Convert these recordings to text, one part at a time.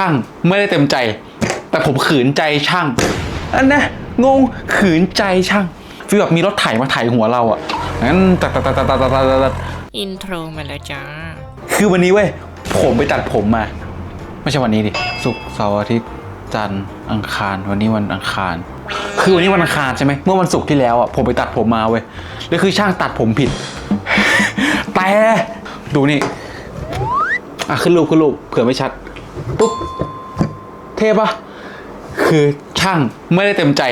ช่างไม่ได้เต็มใจ แต่ผมขืนใจช่าง อันนะงงขืนใจช่างฟีลแบบมีรถไถมาไถหัวเราอะงั้นตัดตัดตัดตัดตัดตัดตัดอินโทรมาแล้วจ้า คือวันนี้เว้ย ผมไปตัดผมมา ไม่ใช่วันนี้ดิศุกร์เสาร์อาทิตย์จันทร์อังคารวันนี้วันอังคาร คือวันนี้วันอังคารใช่ไหมเมื่อวันศุกร์ที่แล้วอะผมไปตัดผมมาเว้ยแล้วคือช่างตัดผมผิด แต่ดูนี่อะขึ้นรูปขึ้นรูปเผื่อไม่ชัด ปุ๊บ เทปะคือช่างไม่ได้เต็มใจ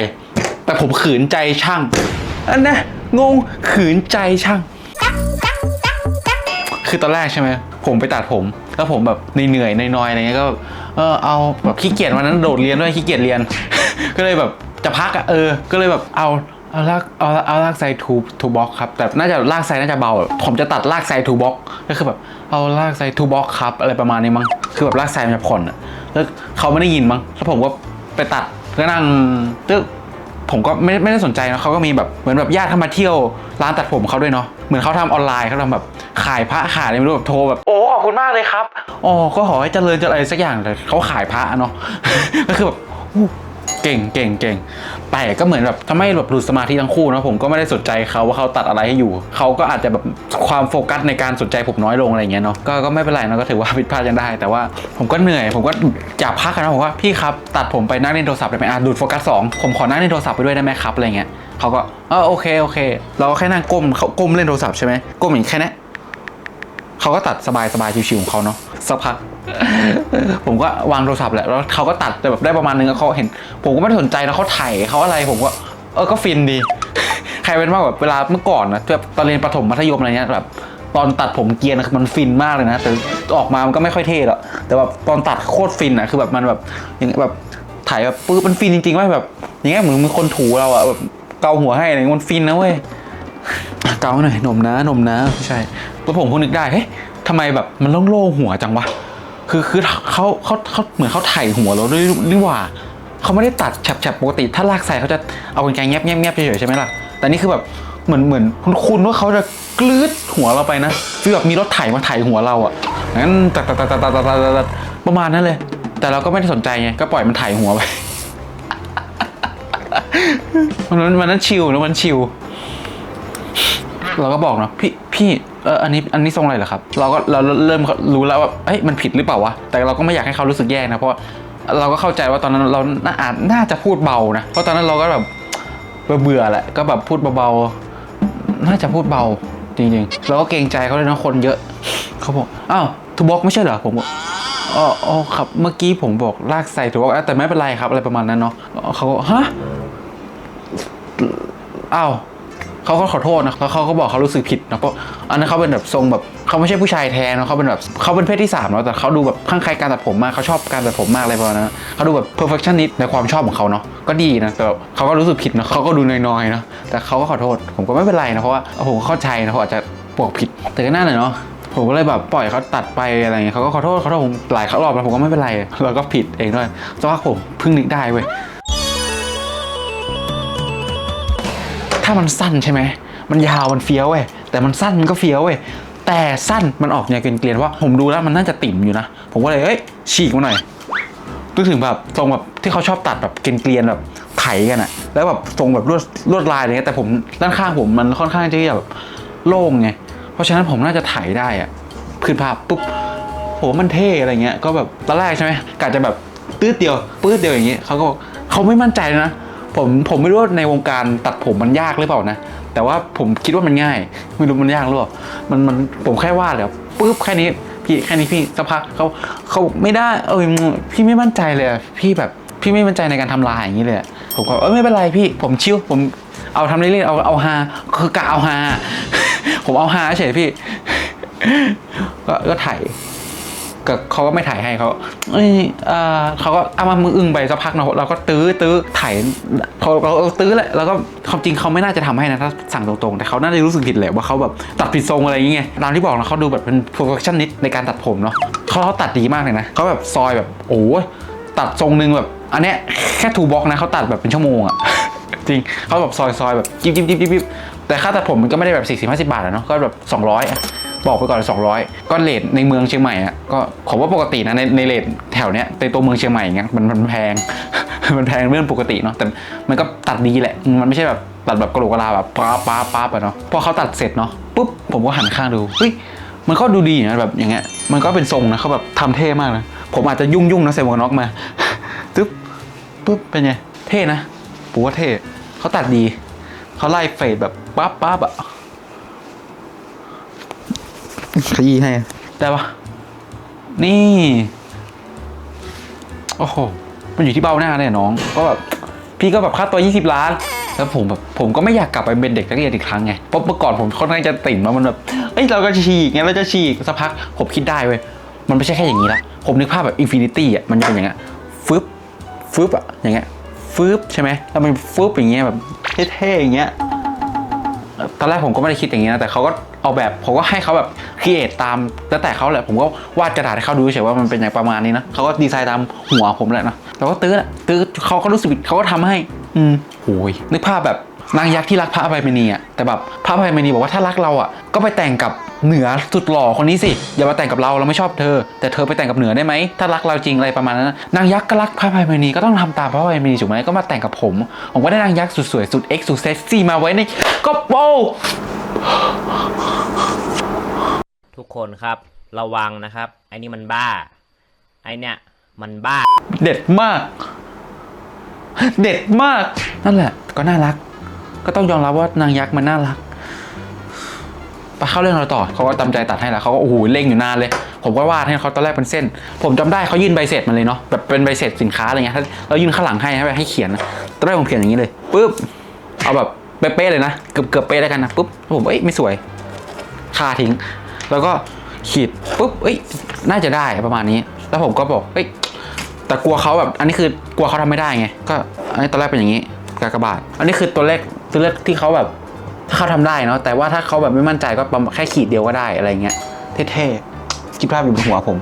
แต่ผมขืนใจช่างอันนะงงขืนใจช่าง คือตอนแรกใช่ไหมผมไปตัดผม แล้วผมแบบเหนื่อยๆน้อยๆอะไรเงี้ยก็เออเอาแบบขี้เกียจวันนั้นโดดเรียนด้วยขี้เกียจเรียน ก็เลยแบบจะพักอะเออ ก็เลยแบบเอา เอาลากเอาเอาลากไซทูทูบ็อกครับแต่น่าจะลากไซน่าจะเบาอะผมจะตัดลากไซทูบ็อกก็คือแบบเอาลากไซทูบ็อกครับอะไรประมาณนี้มั้งคือแบบลากไซมันจะผ่อนอะแล้วเขาไม่ได้ยินมั้งแล้วผมก็ไปตัดก็นั่งตึ๊กผมก็ไม่ไม่ได้สนใจนะเขาก็มีแบบเหมือนแบบญาติเข้ามาเที่ยวร้านตัดผมเขาด้วยเนาะเหมือนเขาทำออนไลน์เขาทำแบบขายพระขายอะไรไม่รู้แบบโทรแบบโอ้ขอบคุณมากเลยครับอ๋อก็ขอให้เจริญเจริญอะไรสักอย่างแต่เขาขายพระเนาะก็คือแบบอู้เก่งเก่งเก่งแต่ก็เหมือนแบบทำให้แบบหลุดสมาธิทั้งคู่นะผมก็ไม่ได้สนใจเขาว่าเขาตัดอะไรให้อยู่ เขาก็อาจจะแบบความโฟกัสในการสนใจผมน้อยลงอะไรเงี้ยเนาะก็ก็ไม่เป็นไรเนาะก็ถือว่าผิดพลาดยังได้ แต่ว่าผมก็เหนื่อย ผมก็อยากพักนนะผมว่าพี่ครับตัดผมไปนั่งเล่นโทรศัพท์ได้ไหมอะดูดโฟกัสสองผมขอนั่งเล่นโทรศัพท์ไปด้วยได้ไหมครับอะไรเงี้ยเขาก็เออโอเคโอเค เราก็แค่นั่งก้มเขาก้มเล่นโทรศัพท์ใช่ไหมก้มอย่างแค่นี้ เขาก็ตัดสบายสบายชิวๆของเขาเนาะสักพัก ผมก็วางโทรศัพท์แหละแล้วเขาก็ตัดแต่แบบได้ประมาณนึงแล้วเขาเห็น ผมก็ไม่สนใจนะเขาถ่ายเขาอะไรผมก็เออก็ฟินดี ใครเป็นว่างแบบเวลาเมื่อก่อนนะแบบตอนเรียนประถมมัธยมอะไรเงี้ยแบบตอนตัดผมเกียนนะมันฟินมากเลยนะ แต่ออกมามันก็ไม่ค่อยเท่หรอกแต่แบบตอนตัดโคตรฟินอะคือแบบมันแบบอย่างแบบถ่ายแบบปื้บมันฟินจริงๆว่าแบบ อย่างเงี้ยเหมือนมีคนถูเราอะแบบเกาหัวให้อะไรมันฟินนะเว้ยเกาหน่อยหนมนะหนมนะไม่ใช่ แล้วผมเพิ่งนึกได้เฮ้ยทำไมแบบมันโล่งๆหัวจังวะคือคือเขาเขาเขาเหมือนเขาไถ่หัวเราด้วยนี่ว่าเขาไม่ได้ตัดแฉบๆปกติ ถ้าลากใส่เขาจะเอากรรไกรแงบแงบแงบเฉยๆใช่ไหมล่ะแต่นี่คือแบบเหมือนเหมือนคุณคุณว่าเขาจะกลืดหัวเราไปนะคือแบบมีรถไถมาไถหัวเราอะงั้นตัดตัดตัดตัดตัดตัดตัดประมาณนั้นเลย แต่เราก็ไม่ได้สนใจไงก็ปล่อยมันไถหัวไปมันนั้นมันนั้นชิลนะมันชิลเราก็บอกเนาะพี่ พี่เอออันนี้อันนี้ทรงอะไรเหรอครับ เราก็เราเริ่มรู้แล้วว่าเอ้ยมันผิดหรือเปล่าวะแต่เราก็ไม่อยากให้เขารู้สึกแย่นะเพราะเราก็เข้าใจว่าตอนนั้นเราน่าอาจน่าจะพูดเบานะเพราะตอนนั้นเราก็แบบเบื่อแหละก็แบบพูดเบาๆน่าจะพูดเบาจริงๆเราก็เกรงใจเขาเลยนะคนเยอะเขาบอกอ้าวทูบ็อกไม่ใช่เหรอผมบอกอ๋อครับเมื่อกี้ผมบอกลากใส่ทูบ็อกแต่ไม่เป็นไรครับอะไรประมาณนั้นเนาะเขาก็ฮะอ้าว เขาก็ขอโทษนะแล้วเขาก็บอกเขารู้สึกผิดนะเพราะอันนั้นเขาเป็นแบบทรงแบบเขาไม่ใช่ผู้ชายแท้นะเขาเป็นแบบเขาเป็นเพศที่สามเนาะแต่เขาดูแบบข้างใครการตัดผมมากเขาชอบการตัดผมมากอะไรประมาณนั้นเขาดูแบบ perfectionist ในความชอบของเขาเนาะก็ดีนะแต่เขาก็รู้สึกผิดนะเขาก็ดูน้อยๆนะแต่เขาก็ขอโทษ ผมก็ไม่เป็นไรนะเพราะว่าผมเข้าใจนะเขาอาจจะบอกผิดแต่ก็น่าเลยเนาะผมก็เลยแบบปล่อยเขาตัดไปอะไรเงี้ยเขาก็ขอโทษขอโทษผมหลายครอบแล้วผมก็ไม่เป็นไรเราก็ผิดเองด้วยแต่ว่าผมเพิ่งนึกได้เว้ย ถ้ามันสั้นใช่ไหม มันยาวมันเฟี้ยวเว้ย แต่มันสั้นมันก็เฟี้ยวเว้ย แต่สั้นมันออกแนวเกลียนๆว่า ผมดูแล้วมันน่าจะติ่มอยู่นะ ผมก็เลยเอ้ยฉีกมาหน่อยนึกถึงแบบทรงแบบที่เขาชอบตัดแบบเกลียนๆแบบไถกันอะแล้วแบบทรงแบบลวดลวดลายอะไรเงี้ยแต่ผมด้านข้างผมมันค่อนข้างจะแบบโล่งไง เพราะฉะนั้นผมน่าจะไถได้อะขึ้นภาพปุ๊บโหมันเท่อะไรเงี้ย ก็แบบตอนแรกใช่ไหมกะจะแบบตืดเดียวปื้ดเดียวอย่างเงี้ยเขาก็บอกเขาไม่มั่นใจนะ ผมผมไม่รู้ว่าในวงการตัดผมมันยากหรือเปล่านะ แต่ว่าผมคิดว่ามันง่าย ไม่รู้มันยากหรือเปล่ามันมันผมแค่ว่าเลยปุ๊บแค่นี้พี่แค่นี้พี่สักพักเขาเขาไม่ได้เออพี่ไม่มั่นใจเลยพี่แบบพี่ไม่มั่นใจในการทำลายอย่างนี้เลยผมก็เออไม่เป็นไรพี่ผมชิวผมเอาทำเล่นๆเอาเอาฮาคือกะเอาฮาผมเอาฮาเฉยพี่ก็ก็ถ่าย ก็เขาก็ไม่ถ่ายให้เขาเอ้ยอ่อเขาก็เอามามืออึ้งไปสักพักเนาะเราก็ตื้อตื้อถ่ายเขาเราเราตื้อแหละแล้วก็ความจริงเขาไม่น่าจะทำให้นะถ้าสั่งตรงๆ แต่เขาน่าจะรู้สึกผิดแหละว่าเขาแบบตัดผิดทรงอะไรอย่างเงี้ยตามที่บอกนะเขาดูแบบเป็น perfectionist ในการตัดผมเนาะเขาเขาตัดดีมากเลยนะเขาแบบซอยแบบโอ้ตัดทรงหนึงแบบ อันเนี้ยแค่ทูบ็อกนะเขาตัดแบบเป็นชั่วโมงอะจริงเขาแบบซอยซอยแบบจิ๊บจิ๊บจิ๊บจิ๊บจิ๊บแต่ค่าตัดผมมันก็ไม่ได้แบบสี่สิบห้าสิบาทอะเนาะก็แบบสองร้อยอะ บอกไปก่อน200ก็เลทในเมืองเชียงใหม่อะก็ผมว่าปกตินะในในเลทแถวเนี้ยในตัวเมืองเชียงใหม่อย่างเงี้ยมันมันแพง มันแพงเรื่องปกติเนาะแต่มันก็ตัดดีแหละ มันไม่ใช่แบบตัดแบบกระโหลกกระลาแบบป๊าป๊าป๊าไปเนาะพอเขาตัดเสร็จเนาะปุ๊บผมก็หันข้างดูเฮ้ยมันก็ดูดีนะแบบอย่างเงี้ยมันก็เป็นทรงนะเขาแบบทำเท่มากนะผมอาจจะยุ่งยุ่งนะใส่หมวกนน็อกมาตึ๊บปุ๊บเป็นไงเท่นะผมว่าเท่เขาตัดดีเขาไล่เฟดแบบปั๊บปั๊บอะ ขยี้ให้ ได้ปะนี่ โอ้โห มันอยู่ที่เบ้าหน้าเนี่ยน้อง ก็แบบ พี่ก็แบบค่าตัว 20 ล้าน แล้วผมแบบผมก็ไม่อยากกลับไปเป็นเด็กนักเรียนอีกครั้งไง เพราะเมื่อก่อนผมค่อนข้างจะติ่มามันแบบ เอ้ยเราก็จะฉีกไงเราจะฉีกสักพัก ผมคิดได้เว้ย มันไม่ใช่แค่อย่างนี้ละ ผมนึกภาพแบบอินฟินิตี้อะ มันจะเป็นอย่างเงี้ย ฟึบ ฟึบอะ อย่างเงี้ย ฟึบใช่ไหม แล้วมันฟึบอย่างเงี้ยแบบเท่ๆอย่างเงี้ย ตอนแรกผมก็ไม่ได้คิดอย่างนี้นะ แต่เขาก็ อาแบบผมก็ให้เขาแบบครีเอทตามแล้วแต่เขาแหละผมก็วาดกระดาษให้เขาดูเฉยๆว่ามันเป็นอย่างประมาณนี้นะเขาก็ดีไซน์ตามหัวผมแหละนะเราก็ตื้อแหละตื้อเขาก็รู้สึกเขาก็ทำให้ อืมโหยนึกภาพแบบนางยักษ์ที่รักพระอภัยมณีอะแต่แบบพระอภัยมณีบอกว่าถ้ารักเราอะก็ไปแต่งกับเหนือสุดหล่อคนนี้สิอย่ามาแต่งกับเราเราไม่ชอบเธอ แต่เธอไปแต่งกับเหนือได้ไหมถ้ารักเราจริงอะไรประมาณนั้นนะนางยักษ์ก็รักพระอภัยมณีก็ต้องทำตามพระอภัยมณีถูกไหมก็มาแต่งกับผมผมก็ได้นางยักษ์สุดสวยสุดเอ็กซ์สุดเซ็กซี่มาไว้ในกระโปรง ทุกคนครับระวังนะครับ ไอ้นี่มันบ้า ไอ้เนี่ย มันบ้า เด็ดมาก เด็ดมาก นั่นแหละ ก็น่ารัก ก็ต้องยอมรับว่านางยักษ์มันน่ารัก ไปเข้าเรื่องเราต่อ เขาก็ตามใจตัดให้แล้วเขาก็โอ้โหเร่งอยู่นานเลย ผมก็วาดให้เขาตอนแรกเป็นเส้น ผมจำได้เขายื่นใบเสร็จมาเลยเนาะ แบบเป็นใบเสร็จสินค้าอะไรเงี้ยถ้าเรายื่นข้างหลังให้ให้ให้เขียนนะตอนแรกผมเขียนอย่างนี้เลยปุ๊บ เอาแบบ เป๊ะเลยนะ เกือบเกือบเป๊ะแล้วกันนะปุ๊บผมเอ้ยไม่สวยคาทิ้ง แล้วก็ขีดปุ๊บเอ้ยน่าจะได้ประมาณนี้ แล้วผมก็บอกเอ้ยแต่กลัวเขาแบบ อันนี้คือกลัวเขาทำไม่ได้ไง ก็อันนี้ตอนแรกเป็นอย่างนี้กากบาท อันนี้คือตัวเลขตัวเลขที่เขาแบบ ถ้าเขาทำได้เนาะแต่ว่าถ้าเขาแบบไม่มั่นใจก็ประมาณแค่ขีดเดียวก็ได้อะไรเงี้ยเท่ๆคิดภาพอยู่บนหัวผม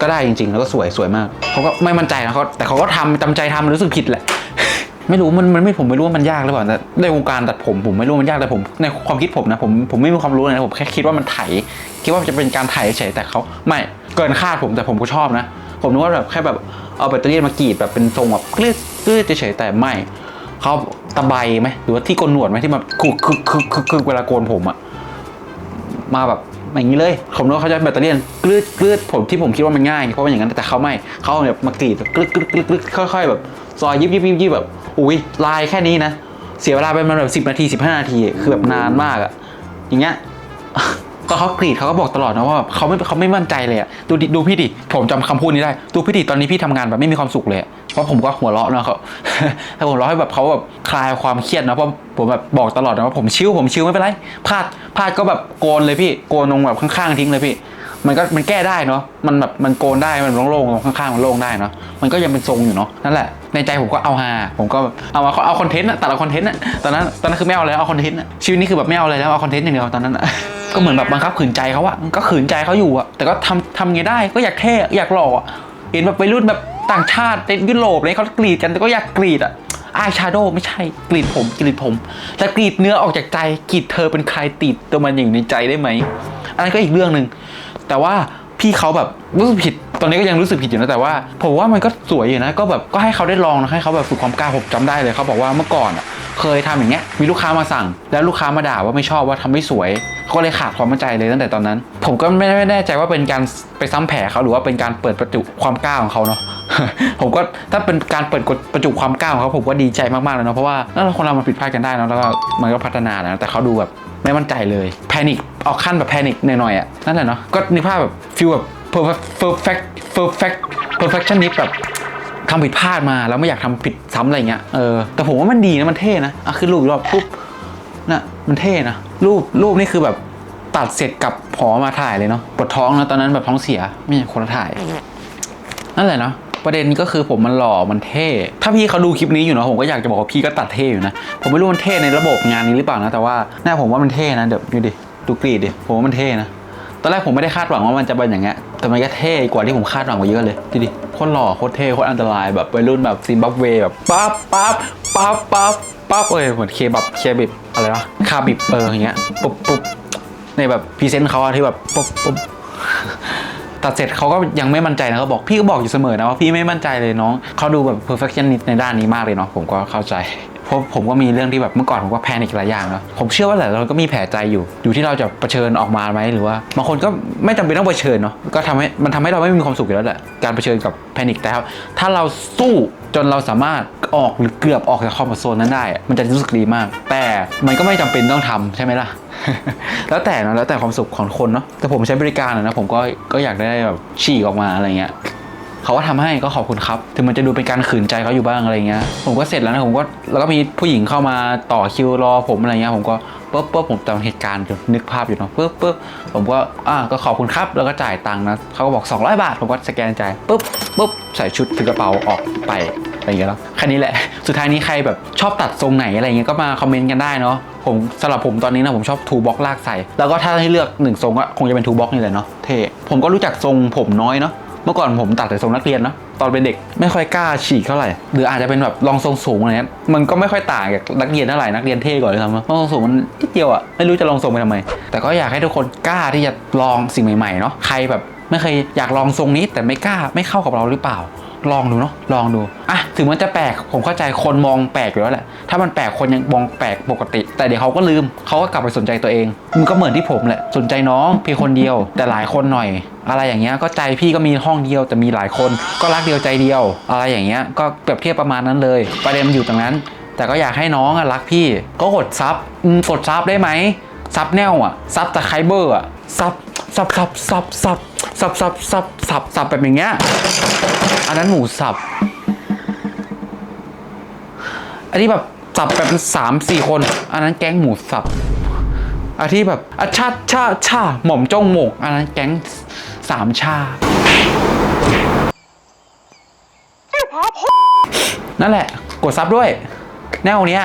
ก็ได้จริง ๆ แล้วก็สวยสวยมากเขาก็ไม่มั่นใจนะเขาแต่เขาก็ทำจำใจทำรู้สึกผิดแหละ ไม่รู้มันมันไม่ผมไม่รู้ว่ามันยากหรือเปล่าแต่ในวงการตัดผมผมไม่รู้มันยากแต่ผมในความคิดผมนะผมผมไม่มีความรู้เลยนะผมแค่คิดว่ามันไถคิดว่าจะเป็นการไถเฉยแต่เขาไม่เกินคาดผมแต่ผมก็ชอบนะ ผมนึกว่าแบบแค่แบบเอาแบตเตอรี่มากรีดแบบเป็นทรงแบบกลืดกลืดเฉยแต่ไม่เขาตะไบไหมหรือว่าที่โกนหนวดไหมที่มันคือคือคือคือคือเวลาโกนผมอะมาแบบอย่างนี้เลย ผมนึกว่าเขาจะแบตเตอรี่กลืดกลืดผมที่ผมคิดว่ามันง่ายเพราะว่าอย่างนั้นแต่เขาไม่เขาแบบมากรีดกลืดกลืดกลืดกลืดค่อยๆแบบ ซอยยิบยิบยิบยิบแบบอุ้ยลายแค่นี้นะ เสียเวลาไปมันแบบสิบนาทีสิบห้านาทีอะคือแบบนานมากอะอย่างเงี้ยก็เขากรีดเขาก็บอกตลอดนะว่าแบบเขาไม่เขาไม่มั่นใจเลยอะดูดิดูพี่ดิผมจำคำพูดนี้ได้ดูพี่ดิตอนนี้พี่ทำงานแบบไม่มีความสุขเลยอะเพราะผมก็หัวเราะเนาะเขาถ้าผมเราะให้แบบเขาแบบคลายความเครียดนะเพราะผมแบบบอกตลอดนะว่าผมชิวผมชิวไม่เป็นไรพลาดพลาดก็แบบโกนเลยพี่โกนตรงแบบข้างๆทิ้งเลยพี่ มันก็มันแก้ได้เนาะมันแบบมันโกนได้มันโล่งๆตรงข้างๆมันโล่งได้เนาะมันก็ยังเป็นทรงอยู่เนาะนั่นแหละในใจผมก็เอาฮาผมก็เอาเอาเอาคอนเทนต์อะแต่ละคอนเทนต์อะตอนนั้นตอนนั้นคือไม่เอาอะไรแล้วเอาคอนเทนต์อะชีวิตนี้คือแบบไม่เอาอะไรแล้วเอาคอนเทนต์อย่างเดียวตอนนั้นอะก็เหมือนแบบบังคับขืนใจเขาอะก็ขืนใจเขาอยู่อะแต่ก็ทำทำไงได้ก็อยากเท่อยากหล่ออะเห็นแบบวัยรุ่นแบบต่างชาติในยุโรปเลยเขากรีดกันแต่ก็อยากกรีดอะอายชาโดไม่ใช่กรีดผมกรีดผมแต่กรีดเนื้อออกจากใจกรีดเธอเป็นใครติดตัวมันอยู่ในใจได้ไหมอันนั้นก็อีกเรื่องหนึ่ง แต่ว่าพี่เขาแบบรู้สึกผิด ตอนนี้ก็ยังรู้สึกผิดอยู่นะแต่ว่าผมว่ามันก็สวยอยู่นะ ก็แบบก็ให้เขาได้ลองนะให้เขาแบบฝึกความกล้าผมจำได้เลยเขาบอกว่าเมื่อก่อนอะเคยทำอย่างเงี้ยมีลูกค้ามาสั่ง แล้วลูกค้ามาด่าว่าไม่ชอบว่าทำไม่สวยเขาก็เลยขาดความมั่นใจเลยตั้งแต่ตอนนั้น ผมก็ไม่ไม่แน่ใจว่าเป็นการไปซ้ำแผลเขาหรือว่าเป็นการเปิดประจุความกล้าของเขาเนาะผมก็ถ้าเป็นการเปิดกดประจุความกล้าของเขาผมก็ดีใจมากๆเลยเนาะเพราะว่านั่นคนเรามันผิดพลาดกันได้เนอะแล้วก็มันก็พัฒนานะแต่เขาดูแบบไม่มั่นใจเลยแพนิค ออกขั้นแบบแพนิคหน่อยๆอะนั่นแหละเนาะก็นึกภาพแบบฟิลแบบ perfect perfect perfectionist แบบทำผิดพลาดมาแล้วไม่อยากทำผิดซ้ำอะไรเงี้ยเออแต่ผมว่ามันดีนะมันเท่นะอะขึ้นรูปรอบปุ๊บน่ะมันเท่นะรูปรูปนี่คือแบบตัดเสร็จกับหอมาถ่ายเลยเนาะปวดท้องนะตอนนั้นแบบท้องเสียไม่ใช่คนละถ่าย นั่นแหละเนาะประเด็นก็คือผมมันหล่อมันเท่ ถ้าพี่เขาดูคลิปนี้อยู่เนาะผมก็อยากจะบอกว่าพี่ก็ตัดเท่อยู่นะ ผมไม่รู้มันเท่ในระบบงานนี้หรือเปล่านะ แต่ว่าหน้าผมว่ามันเท่นะเดี๋ยวดูดิ ดูกรีดดิผมว่ามันเท่นะตอนแรกผมไม่ได้คาดหวังว่ามันจะเป็นอย่างเงี้ยแต่มันก็เท่กว่าที่ผมคาดหวังกว่าเยอะเลยดูดิโคตรหล่อโคตรเท่โคตรอันตรายแบบวัยรุ่นแบบซิมบับเวแบบปั๊บปั๊บปั๊บปั๊บปั๊บเอ้ยเหมือนเคบับเคบิบอะไรวะคาบิบเอออย่างเงี้ยปุ๊บปุ๊บในแบบพรีเซนต์เขาอะที่แบบปุ๊บปุ๊บตัดเสร็จเขาก็ยังไม่มั่นใจนะเขาบอกพี่ก็บอกอยู่เสมอนะว่าพี่ไม่มั่นใจเลยน้องเขาดูแบบ perfectionist ในด้านนี้มากเลยเนาะผมก็เข้าใจ เพราะผมก็มีเรื่องที่แบบเมื่อก่อนผมก็แพนิคหลายอย่างเนาะผมเชื่อว่าหลายคนก็มีแผลใจอยู่ อยู่ที่เราจะเผชิญออกมาไหมหรือว่าบางคนก็ไม่จำเป็นต้องเผชิญเนาะก็ทำให้มันทำให้เราไม่มีความสุขอยู่แล้วแหละการเผชิญกับแพนิคแต่ครับถ้าเราสู้จนเราสามารถออกหรือเกือบออกจากคอมฟอร์ทโซนนั้นได้ มันจะรู้สึกดีมาก แต่มันก็ไม่จำเป็นต้องทำใช่ไหมล่ะแล้วแต่เนะแล้วแต่ความสุขของคนเนาะแต่ผมใช้บริการนะผมก็ก็อยากได้แบบฉีกออกมาอะไรเงี้ย เขาก็ทำให้ก็ขอบคุณครับ ถึงมันจะดูเป็นการขืนใจเขาอยู่บ้างอะไรเงี้ย ผมก็เสร็จแล้วนะผมก็แล้วก็มีผู้หญิงเข้ามาต่อคิวรอผมอะไรเงี้ยผมก็ปุ๊บปุ๊บผมจำเหตุการณ์อยู่นึกภาพอยู่เนาะปุ๊บปุ๊บผมก็อ่าก็ขอบคุณครับแล้วก็จ่ายตังค์นะเขาก็บอก 200 บาท ผมก็สแกนจ่ายปุ๊บปุ๊บใส่ชุดถือกระเป๋าออกไปอะไรอย่างเงี้ยแล้วแค่นี้แหละสุดท้ายนี้ใครแบบชอบตัดทรงไหนอะไรเงี้ยก็มาคอมเมนต์กันได้เนาะผมสำหรับผมตอนนี้นะผมชอบทูบ็อกลากใส่ แล้วก็ถ้าให้เลือกหนึ่งทรงก็คงจะเป็นทูบ็อกนี่แหละเนาะเท่ผมก็รู้จักทรงผมน้อยเนาะ เมื่อก่อนผมตัดแต่ทรงนักเรียนเนาะตอนเป็นเด็กไม่ค่อยกล้าฉีกเท่าไหร่หรืออาจจะเป็นแบบรองทรงสูงอะไรเงี้ยมันก็ไม่ค่อยต่างจากนักเรียนเท่าไหร่นักเรียนเท่ก่อนเลยทำรองทรงสูงมันนิดเดียวอะไม่รู้จะลองทรงไปทำไม แต่ก็อยากให้ทุกคนกล้าที่จะลองสิ่งใหม่ๆเนาะใครแบบ ไม่เคยอยากลองทรงนี้แต่ไม่กล้าไม่เข้ากับเราหรือเปล่า ลองดูเนาะลองดูอะถึงมันจะแปลกผมเข้าใจคนมองแปลกอยู่แล้วแหละถ้ามันแปลกคนยังมองแปลกปกติ แต่เดี๋ยวเขาก็ลืมเขาก็กลับไปสนใจตัวเองมันก็เหมือนที่ผมแหละสนใจน้องเพียงคนเดียว แต่หลายคนหน่อย อะไรอย่างเงี้ยก็ใจพี่ก็มีห้องเดียวแต่มีหลายคน ก็รักเดียวใจเดียว อะไรอย่างเงี้ยก็เปรียบเทียบประมาณนั้นเลย ประเด็นมันอยู่ตรงนั้น แต่ก็อยากให้น้องอะรักพี่ก็กดซับอืมกดซับได้ไหมซับแนวอะซับจากไคเบอร์อะซับซับซับซับซับ ซับซับซับซับซับแบบอย่างเงี้ย อันนั้นหมูสับ อันนี้แบบสับแบบสามสี่คน อันนั้นแก๊งหมูสับอันที่แบบอาชาชาชาหม่อมจ้องหมก อันนั้นแก๊งสามชานั่นแหละ กดซับด้วย แนวเนี้ย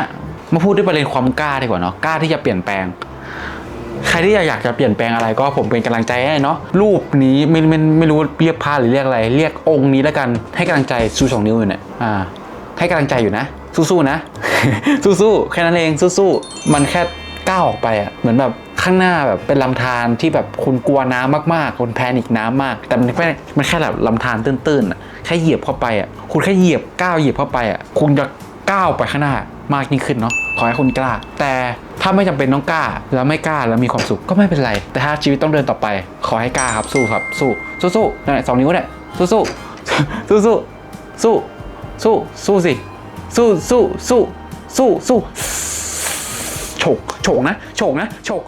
มาพูดด้วยประเด็นความกล้าดีกว่าเนาะ กล้าที่จะเปลี่ยนแปลง ใครที่อยากจะเปลี่ยนแปลงอะไรก็ผมเป็นกำลังใจให้เนาะรูปนี้ไม่ไม่ไม่รู้เรียกพาหรือเรียกอะไร เรียกองค์นี้แล้วกันให้กำลังใจชูสองนิ้วอยู่เนี่ยอ่าให้กำลังใจอยู่นะ สู้ๆนะ สู้ๆแค่นั้นเองสู้ๆมันแค่ก้าวออกไปอะเหมือนแบบข้างหน้าแบบเป็นลำธารที่แบบคุณกลัวน้ำมากๆ คุณแพนิคน้ำมาก แต่มันแค่มันแค่แบบลำธารตื้นๆอะแค่เหยียบเข้าไปอะคุณแค่เหยียบก้าวเหยียบเข้าไปอะคุณจะก้าวไปข้างหน้า มากยิ่งขึ้นเนาะขอให้คุณกล้า แต่ถ้าไม่จำเป็นต้องกล้า แล้วไม่กล้าแล้วมีความสุขก็ไม่เป็นไร แต่ถ้าชีวิตต้องเดินต่อไป ขอให้กล้าครับสู้ครับสู้สู้สู้นั่นแหละสองนิ้วเนี่ยสู้สู้สู้สู้สู้สู้สู้สิสู้สู้สู้สู้สู้ฉกฉกนะฉกนะฉก